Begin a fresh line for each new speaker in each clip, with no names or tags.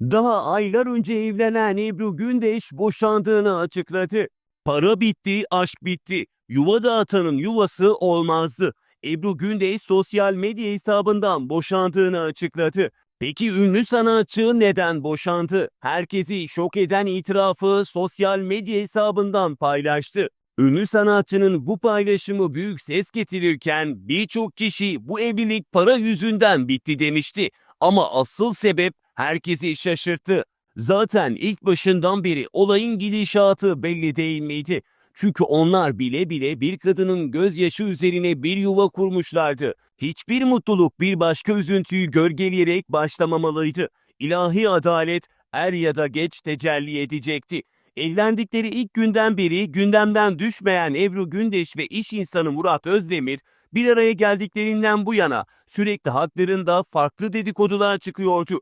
Daha aylar önce evlenen Ebru Gündeş boşandığını açıkladı. Para bitti, aşk bitti. Yuva dağıtanın yuvası olmazdı. Ebru Gündeş sosyal medya hesabından boşandığını açıkladı. Peki ünlü sanatçı neden boşandı? Herkesi şok eden itirafı sosyal medya hesabından paylaştı. Ünlü sanatçının bu paylaşımı büyük ses getirirken birçok kişi bu evlilik para yüzünden bitti demişti. Ama asıl sebep herkesi şaşırttı. Zaten ilk başından beri olayın gidişatı belli değil miydi? Çünkü onlar bile bile bir kadının gözyaşı üzerine bir yuva kurmuşlardı. Hiçbir mutluluk bir başka üzüntüyü gölgeleyerek başlamamalıydı. İlahi adalet er ya da geç tecelli edecekti. Evlendikleri ilk günden beri gündemden düşmeyen Ebru Gündeş ve iş insanı Murat Özdemir bir araya geldiklerinden bu yana sürekli haklarında farklı dedikodular çıkıyordu.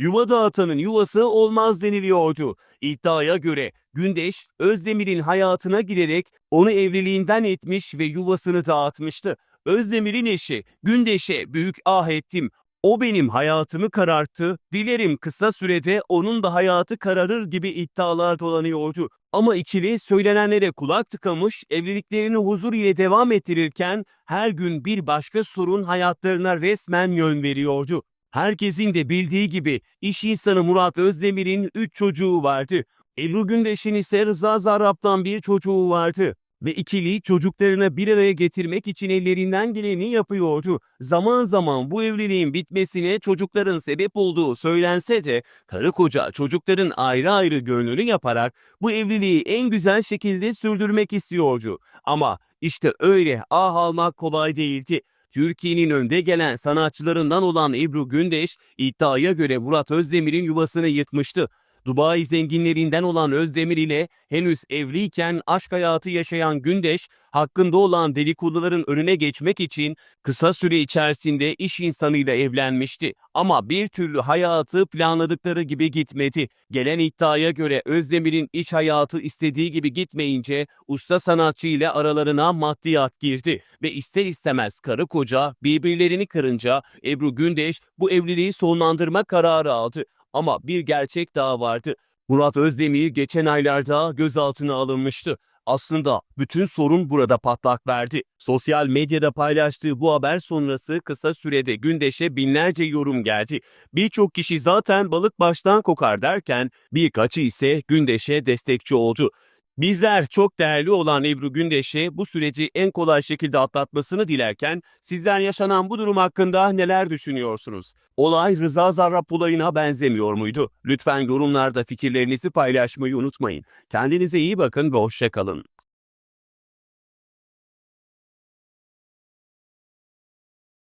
Yuva dağıtanın yuvası olmaz deniliyordu. İddiaya göre Gündeş, Özdemir'in hayatına girerek onu evliliğinden etmiş ve yuvasını dağıtmıştı. Özdemir'in eşi Gündeş'e büyük ah ettim. O benim hayatımı kararttı. Dilerim kısa sürede onun da hayatı kararır gibi iddialar dolanıyordu. Ama ikili söylenenlere kulak tıkamış, evliliklerini huzur ile devam ettirirken her gün bir başka sorun hayatlarına resmen yön veriyordu. Herkesin de bildiği gibi iş insanı Murat Özdemir'in 3 çocuğu vardı. Ebru Gündeş'in ise Rıza Zarrab'dan bir çocuğu vardı. Ve ikili çocuklarını bir araya getirmek için ellerinden geleni yapıyordu. Zaman zaman bu evliliğin bitmesine çocukların sebep olduğu söylense de karı koca çocukların ayrı ayrı gönlünü yaparak bu evliliği en güzel şekilde sürdürmek istiyordu. Ama işte öyle ah almak kolay değildi. Türkiye'nin önde gelen sanatçılarından olan Ebru Gündeş iddiaya göre Murat Özdemir'in yuvasını yıkmıştı. Dubai zenginlerinden olan Özdemir ile henüz evliyken aşk hayatı yaşayan Gündeş, hakkında olan dedikoduların önüne geçmek için kısa süre içerisinde iş insanıyla evlenmişti. Ama bir türlü hayatı planladıkları gibi gitmedi. Gelen iddiaya göre Özdemir'in iş hayatı istediği gibi gitmeyince usta sanatçı ile aralarına maddiyat girdi. Ve ister istemez karı koca birbirlerini kırınca Ebru Gündeş bu evliliği sonlandırma kararı aldı. Ama bir gerçek daha vardı. Murat Özdemir geçen aylarda gözaltına alınmıştı. Aslında bütün sorun burada patlak verdi. Sosyal medyada paylaştığı bu haber sonrası kısa sürede Gündeş'e binlerce yorum geldi. Birçok kişi zaten balık baştan kokar derken birkaçı ise Gündeş'e destekçi oldu. Bizler çok değerli olan Ebru Gündeş'e bu süreci en kolay şekilde atlatmasını dilerken sizler yaşanan bu durum hakkında neler düşünüyorsunuz? Olay Rıza Zarrab olayına benzemiyor muydu? Lütfen yorumlarda fikirlerinizi paylaşmayı unutmayın. Kendinize iyi bakın ve hoşçakalın.